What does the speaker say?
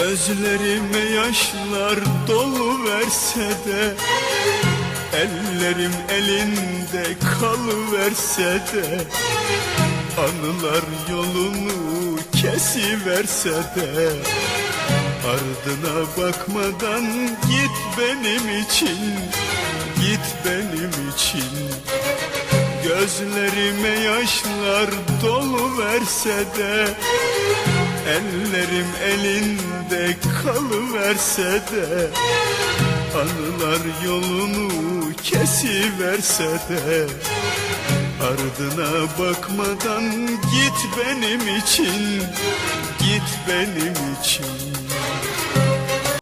Gözlerime yaşlar dolu verse de Ellerim elinde kalıverse de Anılar yolunu kesiverse de Ardına bakmadan git benim için Git benim için. Gözlerime yaşlar dolu verse de Ellerim elinde kalıverse de Anılar yolunu kesiverse de Ardına bakmadan git benim için Git benim için